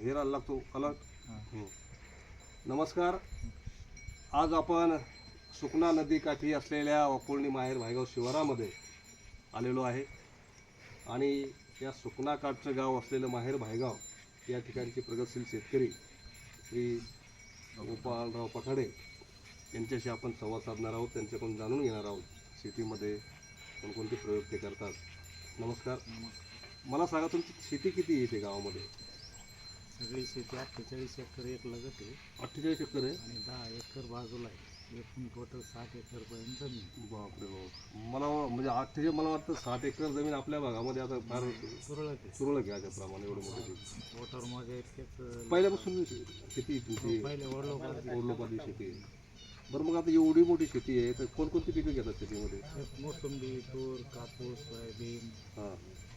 हेरायला लागतो अलर्ट हं. नमस्कार. आज आपण सुकना नदीकाठी असलेल्या वाकोळणी माहेर भायगाव शिवारामध्ये आलेलो आहे. आणि या सुकना काठचं गाव असलेलं माहेर भायगाव या ठिकाणचे प्रगतशील शेतकरी श्री गोपालराव पठाडे यांच्याशी आपण संवाद साधणार आहोत. त्यांच्याकडून जाणून घेणार आहोत शेतीमध्ये कोणकोणते प्रयोग ते करतात. नमस्कार. मला सांगा तुमची शेती किती आहे इथे गावामध्ये? सगळी शेती अठ्ठेचाळीस एकर एक लगत आहे. अठ्ठेचाळीस एकर आहे? आणि दहा एकर बाजूला आहे. एकूण टोटल साठ एकर पर्यंत जमीन. बापरे बाप. मला म्हणजे अठ्ठेचाळीस मला वाटतं साठ एकर जमीन आपल्या भागामध्ये आता फार तुरळक आहे. सुरळक आहे त्याप्रमाणे एवढं मोठं. मोटरमध्ये इतकेच अं, पहिल्यापासून शेती तुमची? पहिले वडलोपात ओरलोपाती शेती आहे. बरं मग आता एवढी मोठी शेती आहे तर कोणकोणती पिकं घेतात शेतीमध्ये? मोसंबी तूर कापूस सोयाबीन. हां हे.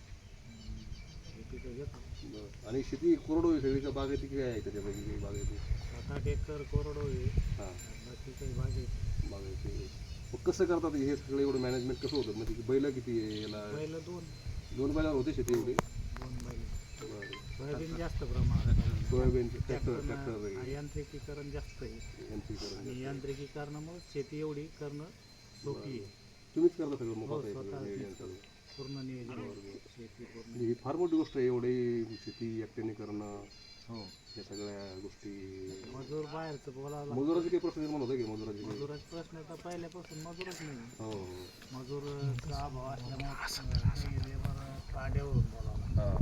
बरं. आणि शेती कोरडो आहे सगळी का बागायती काय आहे त्याच्यापैकी काही बागायती सात आठ एकर कोरडो आहे. हां. बाकी काही बागे बागायती मग कसं करतात हे सगळं एवढं मॅनेजमेंट कसं होतं? म्हणजे बैल किती आहे याला? पहिलं दोन. दोन बैलावर होते शेती एवढी? दोन बैल. बरं. सोयाबीन जास्त प्रमाणात. आहे. सोयाबीन ट्रॅक्टर ट्रॅक्टर यांत्रिकीकरण जास्त आहे. यांची करून आणि यांत्रिकीकरणामुळे शेती एवढी करणं सोपी आहे. तुम्हीच करता सगळं मग हो, आता हे सगळं स्वतः. नियोजन सगळं. पूर्ण नियोजन शेती पूर्ण. ही फार मोठी गोष्ट आहे एवढी शेती एकट्याने करणं हो. या सगळ्या गोष्टी. मजूर बाहेरचं बोलावं मजुराचे काही प्रश्न निर्माण होते की मजुराचे काही? मजुराचा प्रश्न तर पहिल्यापासून मजूरच नाही. हो. हो मजूरचा अभाव असल्यामुळे लेबर काड्यावरून बोलावं हां.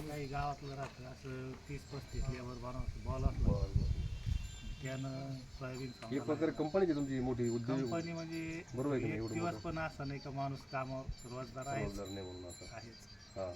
काही गावातलं राहतं असं तीस पस्तीस लेबर बनवतं बरं बरं. सोयाबीन एक. प्रकारे कंपनीची तुमची मोठी उद्योग कंपनी म्हणजे बरोबर आहे की नाही एक एवढं दिवस मोठं? पण असं नाही का माणूस कामावर रोजगार आहे नाही म्हणून असं. आहेच. हां.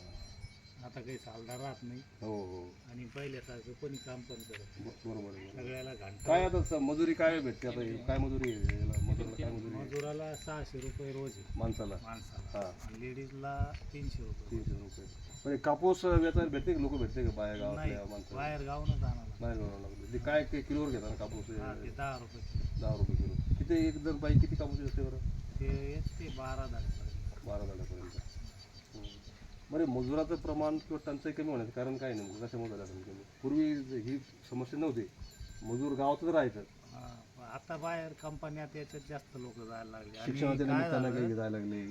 आता काही सालदार राहत नाही. हो हो. आणि पहिल्यासारखं कोणी काम पण करत नाही. ब- बरोबर आहे सगळ्याला घंटा काय आता स- मजुरी काय भेटते आता हे? काय मजुरी आहे? याला मजुराला काय मजुरी आहे? मजुराला सहाशे रुपये रोज आहे. माणसाला? माणसाला. हां. आणि लेडीजला तीनशे रुपये. तीनशे रुपये. म्हणजे कापूस वेचायला भेटते का? लोक भेटते का बाया नाही गावातल्या माणसाला? बाहेर गावनच आणायला नाही बरोबर लागलं ते काय ते किलोवर घेतात ना कापूस? हा हे? ते दहा रुपये दहा रुपये किलो. किती एक जर बाई किती कापूस असते बरं? ते येते बारा दहा बारा झाल्यापर्यंत. बरे मजुराचं प्रमाण किंवा टंचाई कमी होण्याचं कारण काय नाही कशामुळे झालं असेल कमी पूर्वी ही समस्या नव्हती. मजूर गावातच राहायचं. हा, आता बाहेर कंपन्यात याच्यात जास्त लोक जायला लागले. आणि शिक्षणाच्या काय निमित्तानं झालं, काही जायला लागले.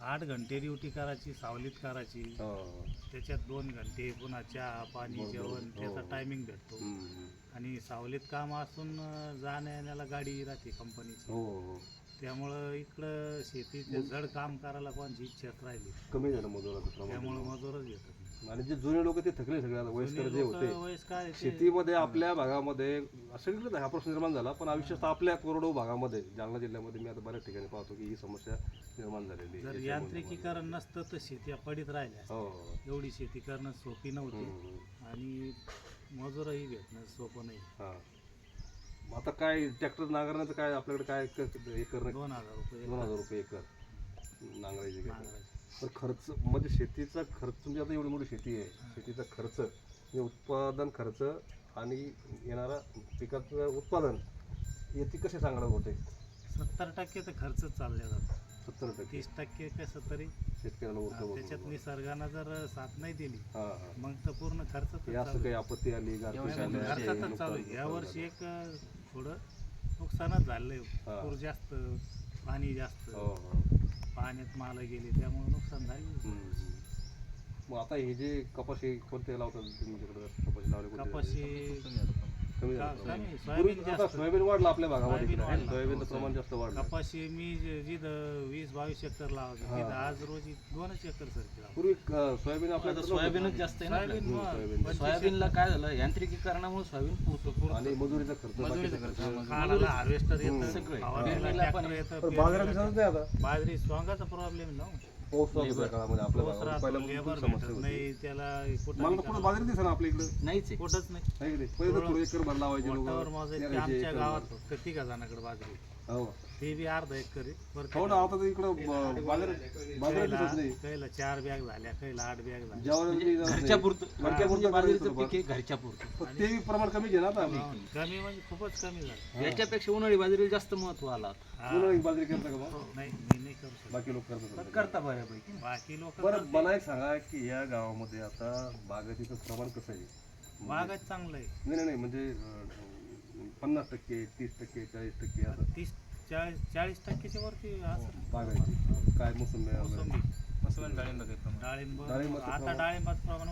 आठ घंटे ड्युटी करायची सावलीत करायची. हो. त्याच्यात दोन घंटे पुन्हा चहा पाणी बरोबर. जेवण त्याचा हो. टायमिंग भेटतो. हम्म. आणि सावलीत काम असून अं, जाण्या येण्याला गाडी राहते कंपनीची हो हो. त्यामुळं इकडं शेतीत जड काम करायला कोणाची इच्छाच राहिली. कमी झालं मजुराचं प्रमाण. त्यामुळं मजूरच घेतात आणि जे जुने लोक ते थकले सगळे आता वयस्कर जे होते. वयस्कर आहे ते- शेतीमध्ये आपल्या भागामध्ये सगळीकडे हा प्रश्न निर्माण झाला पण आयुष्यात आपल्या कोरडो भागामध्ये जालना जिल्ह्यामध्ये मी आता बऱ्याच ठिकाणी पाहतो की ही समस्या निर्माण झालेली आहे. जर यांत्रिकीकरण नसतं तर शेती पडीत राहिल्या हो हो. एवढी शेती करणं सोपी नव्हती. हम्म. आणि मजुरही भेटणं सोपं नाही. हा. आता काय ट्रॅक्टर नांगरण्याचं काय आपल्याकडे काय क- हे करणं दोन हजार रुपये दोन हजार रुपये एकर. नांगरायचे काय? नांगरायचे. पण खर्च म्हणजे शेतीचा खर्च म्हणजे आता एवढी मोठी शेती आहे. शेतीचा खर्च म्हणजे उत्पादन खर्च आणि येणारा पिकाचं उत्पादन याची कसे सांगणार होते? सत्तर टक्के तर खर्चच चालले जातो सत्तर टक्के. तीस टक्के कसं तरी शेतकऱ्याला उरतं त्याच्यात बरोबर. निसर्गानं जर साथ नाही दिली हा हा. मग तर पूर्ण खर्च हे असं काही आपत्ती आली गारपीट आली खर्चातच चालू आहे. या वर्षी एक अं, थोडं नुकसानच झालंय. हा. पूर जास्त पाणी जास्त. हो हो. पाण्यात माल गेले त्यामुळे नुकसान झाले हम्म. मग आता हे जे कपाशी कोणते लावतात तुमच्याकडे कपाशी लावले कोणते? कपाशी कमी झालं पूर्वी सोयाबीन आता जास्त सोयाबीन वाढलं आपल्या भागामध्ये सोयाबीन इकडे. वाढलं. सोयाबीनचं प्रमाण जास्त वाढलं कपाशी मी जे- जिथं वीस बावीस एकर लावतो हा. तिथं आज रोजी दोनच सरकी लावतो पूर्वी अं, सोयाबीन आपल्याकडे सोयाबीनच जास्त आहे ना सोयाबीन आपलं. मग सोयाबीन. पंचवीस सोयाबीनला काय झालं यांत्रिकीकरणामुळे सोयाबीन पुरतो आणि मजुरीचा खर्च मजुरीचा बाकीचा खर्च, खर्च. काढायला हार्वेस्टर. येतं सगळं. फवारणीला पेरणीला पण tractor येतं, पण बाजारात नाही आता बाजरी स्वांगाचा प्रॉब्लेम ना पाऊस चालू आहे काळामध्ये आपल्या खूप समस्या होती. नाही त्याला कुठं मला तर आपल्या इकडे. नाहीच आहे कुठंच नाही. आहे की नाही? पहिले तर थोडं एकर भर लावायचे लोक. मोठावर मोजायचे आमच्या गावात फक्त तिघा जणांकडे बाजरी. हो. ते बी अर्धा एकर आहे. बरं हो ना आता तर इकडं ब- बाजारात बाजारात दिसत नाही. कैला चार बॅग झाल्या कैला आठ बॅग झाल्या. ज्यावर मी जात घरच्या नाही. पुरतं घरच्या घरच्या पुरतं बाजरीचं करायचं पीक आहे घरच्या पुरतं. पण ते प्रमाण कमी घे ना आता कमी म्हणजे खूपच कमी झालं. याच्यापेक्षा उन्हाळी बाजरीला जास्त महत्त्व आला. हा. एक बाजरी करता का हो, नाही मी नाही करू शकत. बाकी लोक करतात. करता बऱ्यापैकी. बाकी लोक बरं मला एक सांगा की या गावामध्ये आता बागायतीचं प्रमाण कसं आहे? बागायत चांगलं आहे. नाही नाही, नाही म्हणजे अं, पन्नास टक्के तीस टक्के चाळीस टक्के असं. तीस चाळीस चाळीस टक्क्याच्या वरती असं. बागायची काय मोसंबी वगैरे? मोसंबी मस्त डाळिंब काही प्रमाण डाळिंब डाळिंबाचं आता प्रमाण. डाळिंबाचं प्रमाण